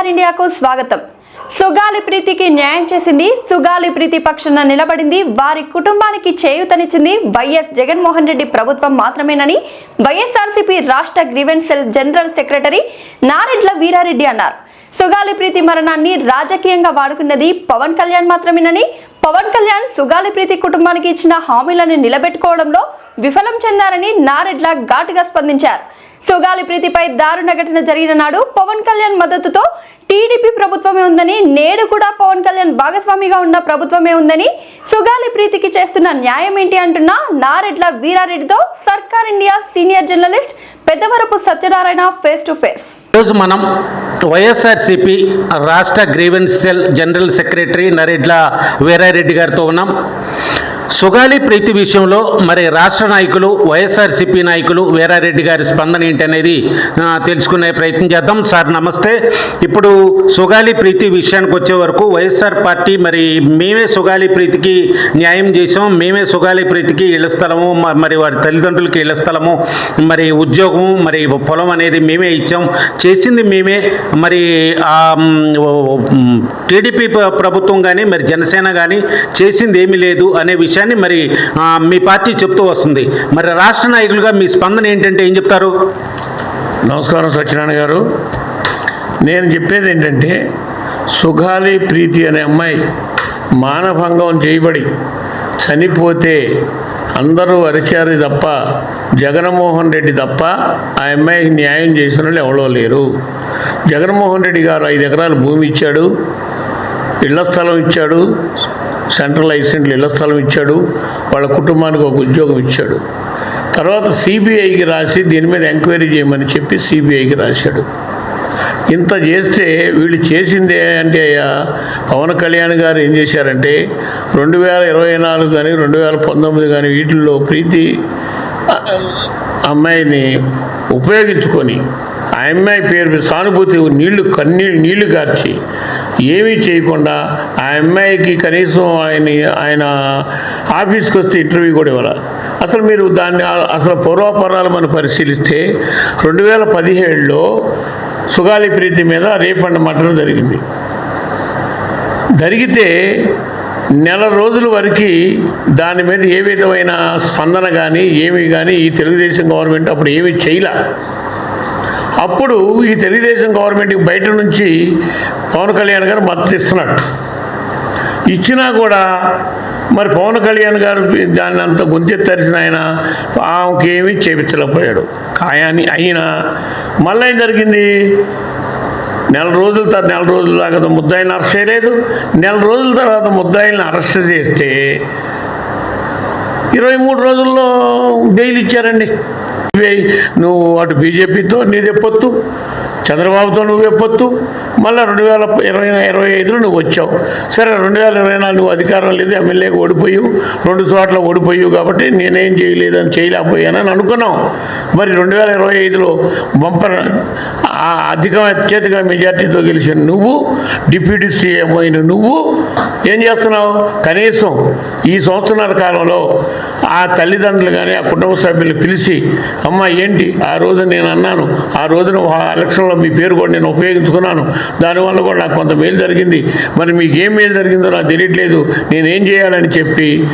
సర్కార్ ఇండియాకు స్వాగతం. సుగాలి ప్రీతికి న్యాయం చేసింది సుగాలి ప్రీతి పక్షాన నిలబడింది వారి కుటుంబానికి చేయూతనిచ్చింది వైఎస్ జగన్మోహన్ రెడ్డి ప్రభుత్వం మాత్రమేనని వైఎస్ఆర్సీపీ రాష్ట్ర grievance cell general secretary Naredla Veerareddy అన్నారు. సుగాలి ప్రీతి మరణాన్ని రాజకీయంగా వాడుకున్నది పవన్ కళ్యాణ్ మాత్రమేనని పవన్ కళ్యాణ్ సుగాలి ప్రీతి కుటుంబానికి ఇచ్చిన హామీలను నిలబెట్టుకోవడంలో విఫలం చెందారని నారెడ్ల ఘాటుగా స్పందించారు. సుగాలి ప్రీతిపై దారుణ ఘటన జరిగిన నాడు పవన్ కళ్యాణ్ మద్దతుతో టీడీపీ ప్రభుత్వమే ఉందని నేడు కూడా పవన్ కళ్యాణ్ భాగస్వామిగా ఉన్న ప్రభుత్వమే ఉందని సుగాలి ప్రీతికి చేస్తున్న న్యాయం ఏంటి అంటున్న Naredla వీరారెడ్డితో Sarkar India senior journalist Peddavarapu Satyanarayana face to face. ఈరోజు మనం వైఎస్ఆర్సిపి రాష్ట్ర grievance cell general secretary Naredla Veerareddy గారితో ఉన్నాం. సుగాలి ప్రీతి విషయంలో మరి రాష్ట్ర నాయకులు వైఎస్ఆర్సీపీ నాయకులు వీరారెడ్డి గారి స్పందన ఏంటనేది అనేది తెలుసుకునే ప్రయత్నం చేద్దాం. సార్ నమస్తే. ఇప్పుడు సుగాలి ప్రీతి విషయానికి వచ్చే వరకు వైఎస్ఆర్ పార్టీ మరి మేమే సుగాలి ప్రీతికి న్యాయం చేసాం మేమే సుగాలి ప్రీతికి ఇళ్ళ స్థలము మ- మరి వారి తల్లిదండ్రులకి ఇళ్ళ స్థలము మరి ఉద్యోగము మరి పొలం అనేది మేమే ఇచ్చాం చేసింది మేమే. మరి టీడీపీ ప్రభుత్వం కానీ మరి జనసేన కానీ చేసింది ఏమీ లేదు అనే విషయం విషయాన్ని మరి మీ పార్టీ చెప్తూ వస్తుంది. మరి రాష్ట్ర నాయకులుగా మీ స్పందన ఏంటంటే ఏం చెప్తారు? నమస్కారం సత్యనారాయణ గారు. నేను చెప్పేది ఏంటంటే సుఖాలి ప్రీతి అనే అమ్మాయి మానభంగం చేయబడి చనిపోతే అందరూ అరిచారు తప్ప జగన్మోహన్ రెడ్డి తప్ప ఆ అమ్మాయికి న్యాయం చేసిన వాళ్ళు ఎవరో లేరు. జగన్మోహన్ రెడ్డి గారు ఐదు ఎకరాలు భూమి ఇచ్చాడు ఇళ్ళ స్థలం ఇచ్చాడు సెంట్రల్ ఐసెంట్లు ఇళ్ళ స్థలం ఇచ్చాడు వాళ్ళ కుటుంబానికి ఒక ఉద్యోగం ఇచ్చాడు. తర్వాత సిబిఐకి రాసి దీని మీద ఎంక్వైరీ చేయమని చెప్పి సిబిఐకి రాశాడు. ఇంత చేస్తే వీళ్ళు చేసిందే అంటే అయ్యా పవన్ కళ్యాణ్ గారు ఏం చేశారంటే రెండు వేల ఇరవై నాలుగు కానీ రెండు వేల పంతొమ్మిది కానీ వీటిల్లో ప్రీతి అమ్మాయిని ఉపయోగించుకొని ఆ అమ్మాయి పేరు మీద సానుభూతి నీళ్ళు కన్నీళ్ళు నీళ్ళు కార్చి ఏమీ చేయకుండా ఆ అమ్మాయికి కనీసం ఆయన ఆయన ఆఫీస్కి వస్తే ఇంటర్వ్యూ కూడా ఇవ్వాలి? అసలు మీరు దాన్ని అసలు పూర్వాపరాలు మనం పరిశీలిస్తే రెండు వేల పదిహేడులో సుగాలి ప్రీతి మీద రేపండ అండ్ జరిగింది. జరిగితే నెల రోజుల వరకు దాని మీద ఏ విధమైన స్పందన కానీ ఏమి కానీ ఈ తెలుగుదేశం గవర్నమెంట్ అప్పుడు ఏమీ చేయలే. అప్పుడు ఈ తెలుగుదేశం గవర్నమెంట్కి బయట నుంచి పవన్ కళ్యాణ్ గారు మద్దతు ఇస్తున్నాడు. ఇచ్చినా కూడా మరి పవన్ కళ్యాణ్ గారు దాన్ని అంత గొంతెత్తరిసిన ఆయన ఆమెకేమీ చేపించలేకపోయాడు. కాయాని అయినా మళ్ళీ ఏం జరిగింది? నెల రోజుల తర్వాత నెల రోజుల దాకా ముద్దాయిని అరెస్ట్ చేయలేదు. నెల రోజుల తర్వాత ముద్దాయిలను అరెస్ట్ చేస్తే ఇరవై మూడు రోజుల్లో బెయిల్ ఇచ్చారండి. నువ్వు అటు బీజేపీతో నీదే పొత్తు చంద్రబాబుతో నువ్వే పొత్తు మళ్ళీ రెండు వేల ఇరవై ఇరవై ఐదులో నువ్వు వచ్చావు. సరే రెండు వేల ఇరవై నాలుగు నువ్వు అధికారం లేదు ఎమ్మెల్యేకి ఓడిపోయావు రెండు చోట్ల ఓడిపోయావు కాబట్టి నేనేం చేయలేదని చేయలేకపోయానని అనుకున్నాం మరి రెండు వేల ఇరవై ఐదులో బంపర్ అధిక అత్యధిక మెజార్టీతో గెలిచిన నువ్వు డిప్యూటీ సీఎం అయిన నువ్వు ఏం చేస్తున్నావు? కనీసం ఈ సంవత్సరాల కాలంలో ఆ తల్లిదండ్రులు కానీ ఆ కుటుంబ సభ్యులు పిలిచి అమ్మ ఏంటి? ఆ రోజు నేను అన్నాను ఆ రోజున ఆ ఎలక్షన్లో మీ పేరు కూడా నేను ఉపయోగించుకున్నాను. దానివల్ల కూడా నాకు కొంత మేలు జరిగింది. మరి మీకు ఏం మేలు జరిగిందో నాకు తెలియట్లేదు. నేనేం చేయాలని చెప్పి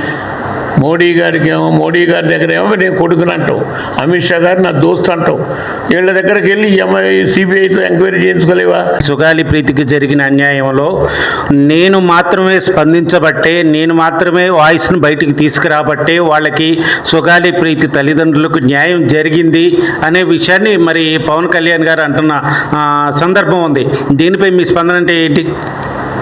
మోడీ గారికి ఏమో మోడీ గారి దగ్గర ఏమో నేను కొడుకుని అంటావు. అమిత్ షా గారు నా దోస్త్ అంటావు. వీళ్ళ దగ్గరికి వెళ్ళి ఎంఐ సిబిఐతో ఎంక్వైరీ చేయించుకోలేవా? సుగాలి ప్రీతికి జరిగిన అన్యాయంలో నేను మాత్రమే స్పందించబట్టే నేను మాత్రమే వాయిస్ను బయటికి తీసుకురాబట్టే వాళ్ళకి సుగాలి ప్రీతి తల్లిదండ్రులకు న్యాయం జరిగింది అనే విషయాన్ని మరి పవన్ కళ్యాణ్ గారు అంటున్న సందర్భం ఉంది. దీనిపై మీ స్పందన అంటే ఏంటి?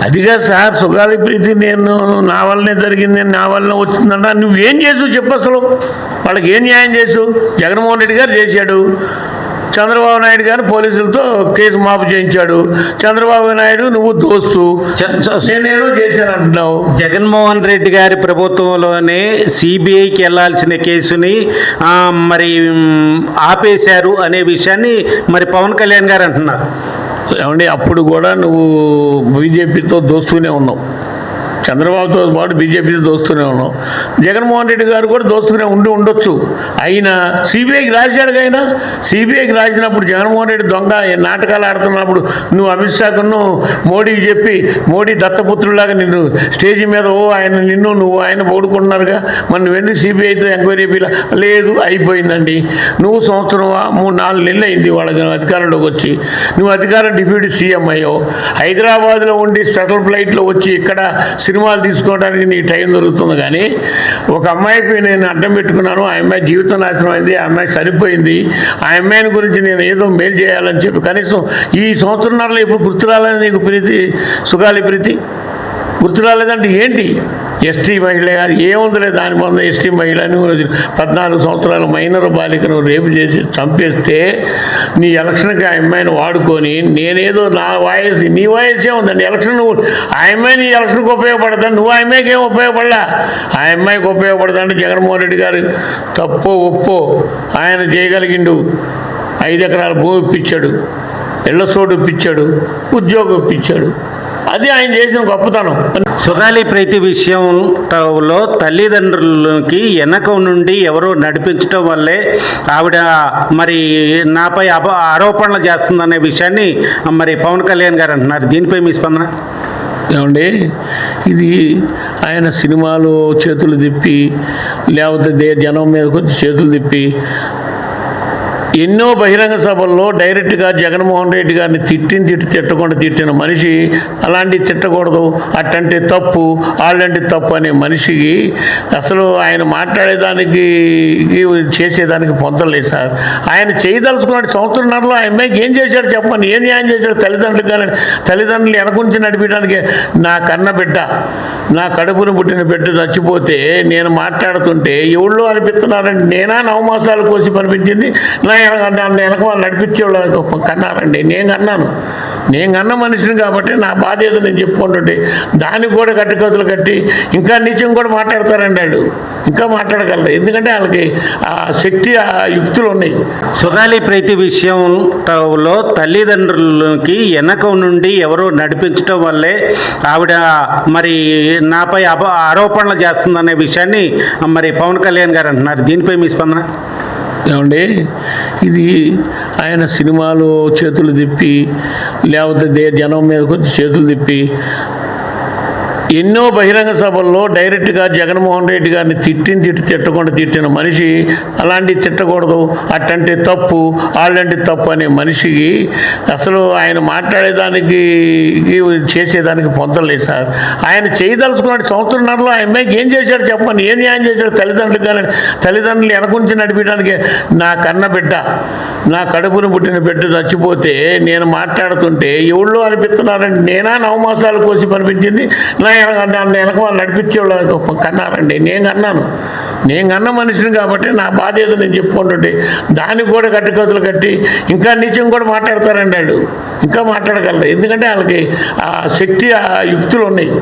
అదిగా సార్ సుగాలి ప్రీతి నేను నా వల్లనే జరిగింది నా వల్లనే వచ్చిందంట. నువ్వేం చేసావు చెప్పు అసలు. వాళ్ళకి ఏం న్యాయం చేసావు? జగన్మోహన్ రెడ్డి గారు చేశాడు. చంద్రబాబు నాయుడు గారు పోలీసులతో కేసు మాపు చేయించాడు. చంద్రబాబు నాయుడు నువ్వు దోస్తు. నేనేదో చేశాను అంటున్నావు. జగన్మోహన్ రెడ్డి గారి ప్రభుత్వంలోనే సిబిఐకి వెళ్ళాల్సిన కేసుని మరి ఆపేశారు అనే విషయాన్ని మరి పవన్ కళ్యాణ్ గారు అంటున్నారు. ఏమండి అప్పుడు కూడా నువ్వు బీజేపీతో దోస్తూనే ఉన్నావు. చంద్రబాబుతో పాటు బీజేపీతో దోస్తూనే ఉన్నాం. జగన్మోహన్ రెడ్డి గారు కూడా దోస్తూనే ఉండి ఉండొచ్చు. అయినా సిబిఐకి రాశాడు ఆయన? సిబిఐకి రాసినప్పుడు జగన్మోహన్ రెడ్డి దొంగ నాటకాలు ఆడుతున్నప్పుడు నువ్వు అమిత్ షాకును మోడీకి చెప్పి మోడీ దత్తపుత్రులాగా నిన్ను స్టేజ్ మీద ఓ ఆయన నిన్ను నువ్వు ఆయన పోడుకుంటున్నారుగా? మరి నువ్వెందుకు సిబిఐతో ఎంక్వైరీ పిల్ల లేదు అయిపోయిందండి. నువ్వు సంవత్సరం మూడు నాలుగు నెలలు అయింది వాళ్ళకి అధికారంలోకి వచ్చి. నువ్వు అధికారం డిప్యూటీ సీఎం అయ్యో హైదరాబాద్లో ఉండి స్పెషల్ ఫ్లైట్లో వచ్చి ఇక్కడ సినిమాలు తీసుకోవడానికి నీకు టైం దొరుకుతుంది కానీ ఒక అమ్మాయికి నేను అడ్డం పెట్టుకున్నాను ఆ అమ్మాయి జీవితం నాశనం అయింది ఆ అమ్మాయి సరిపోయింది ఆ అమ్మాయిని గురించి నేను ఏదో మేలు చేయాలని చెప్పి కనీసం ఈ సంవత్సరంలో ఇప్పుడు గుర్తు రాలేదు నీకు ప్రీతి సుగాలి ప్రీతి? గుర్తు రాలేదంటే ఏంటి? ఎస్టీ మహిళ ఏముందిలే దాని ముందు ఎస్టీ మహిళను పద్నాలుగు సంవత్సరాల మైనర్ బాలికను రేపు చేసి చంపేస్తే నీ ఎలక్షన్కి ఆ అమ్మాయిని వాడుకొని నేనేదో నా వాయిస్ నీ వాయిస్ ఏముందండి ఎలక్షన్ నువ్వు ఆ అమ్మాయి నీ ఎలక్షన్కి ఉపయోగపడతాను నువ్వు ఆ అమ్మాయికి ఏం ఉపయోగపడలా? ఆ అమ్మాయికి ఉపయోగపడతాంటే జగన్మోహన్ రెడ్డి గారు తప్పో ఒప్పో ఆయన చేయగలిగిండు. ఐదు ఎకరాల భూమి ఇప్పించాడు. ఇళ్ళ సోటు ఇప్పించాడు. ఉద్యోగం ఇప్పించాడు. అది ఆయన చేసిన గొప్పతనం. సుగాలి ప్రీతి విషయంలో తల్లిదండ్రులకి వెనక నుండి ఎవరో నడిపించడం వల్లే ఆవిడ మరి నాపై అప ఆరోపణలు చేస్తుందనే విషయాన్ని మరి పవన్ కళ్యాణ్ గారు అంటున్నారు. దీనిపై మీ స్పందన? ఏమండి? ఇది ఆయన సినిమాలు చేతులు తిప్పి లేకపోతే దే జనం మీదకి వచ్చి చేతులు తిప్పి ఎన్నో బహిరంగ సభల్లో డైరెక్ట్గా జగన్మోహన్ రెడ్డి గారిని తిట్టిన తిట్టి తిట్టకుండా తిట్టిన మనిషి అలాంటి తిట్టకూడదు. అట్టంటే తప్పు వాళ్ళంటే తప్పు అనే మనిషికి అసలు ఆయన మాట్లాడేదానికి చేసేదానికి పొందలేదు సార్. ఆయన చేయదలుచుకున్నాడు సంవత్సరంలో ఆయన అమ్మాయికి ఏం చేశాడు చెప్పండి ఏం న్యాయం చేశాడు తల్లిదండ్రులు కానీ తల్లిదండ్రులు వెనకుంచి నడిపించడానికి నా కన్న బిడ్డ నా కడుపును పుట్టిన బిడ్డ చచ్చిపోతే నేను మాట్లాడుతుంటే ఎవళ్ళు అనిపిస్తున్నారంటే నేనా నవమాసాలు కోసి పనిపించింది నా నన్ను వెనక వాళ్ళు నడిపించేవాళ్ళు కన్నారండి. నేను కన్నాను. నేను కన్న మనిషిని కాబట్టి నా బాధ ఏదో నేను చెప్పుకుంటుంటే దానికి కూడా కట్టుకతులు కట్టి ఇంకా నిత్యం కూడా మాట్లాడతారండి వాళ్ళు. ఇంకా మాట్లాడగలరు. ఎందుకంటే వాళ్ళకి ఆ శక్తి ఆ యుక్తులు ఉన్నాయి. సుగాలి ప్రీతి విషయంలో తల్లిదండ్రులకి వెనక నుండి ఎవరో నడిపించడం వల్లే ఆవిడ మరి నాపై అప ఆరోపణలు చేస్తుందనే విషయాన్ని మరి పవన్ కళ్యాణ్ గారు అంటున్నారు. దీనిపై మీ స్పందన? ఏమండి? ఇది ఆయన సినిమాలు చేతులు తిప్పి లేకపోతే దే జనం మీదకి వచ్చి చేతులు తిప్పి ఎన్నో బహిరంగ సభల్లో డైరెక్ట్గా జగన్మోహన్ రెడ్డి గారిని తిట్టిన తిట్టి తిట్టకుండా తిట్టిన మనిషి అలాంటి తిట్టకూడదు అట్టంటే తప్పు వాళ్ళంటే తప్పు అనే మనిషికి అసలు ఆయన మాట్లాడేదానికి చేసేదానికి పొందలేదు సార్. ఆయన చేయదలుచుకున్నాడు సంవత్సరంలో ఆయన అమ్మాయికి ఏం చేశాడు చెప్పండి ఏం న్యాయం చేశాడు తల్లిదండ్రులు కానీ తల్లిదండ్రులు వెనకుంచి నడిపించడానికి నా కన్న బిడ్డ నా కడుపును పుట్టిన బిడ్డ చచ్చిపోతే నేను మాట్లాడుతుంటే ఎవళ్ళు అనిపిస్తున్నారంటే నేనా నవమాసాలు కోసి పనిపించింది నా నన్ను వెనక వాళ్ళు నడిపించేవాళ్ళు. కన్నారండి నేను కన్నాను నేను కన్న మనిషిని కాబట్టి నా బాధ ఏదో నేను చెప్పుకుంటుంటే దానికి కూడా కట్టుకతులు కట్టి ఇంకా నిత్యం కూడా మాట్లాడతారండి వాళ్ళు. ఇంకా మాట్లాడగలరు. ఎందుకంటే వాళ్ళకి ఆ శక్తి ఆ యుక్తులు ఉన్నాయి.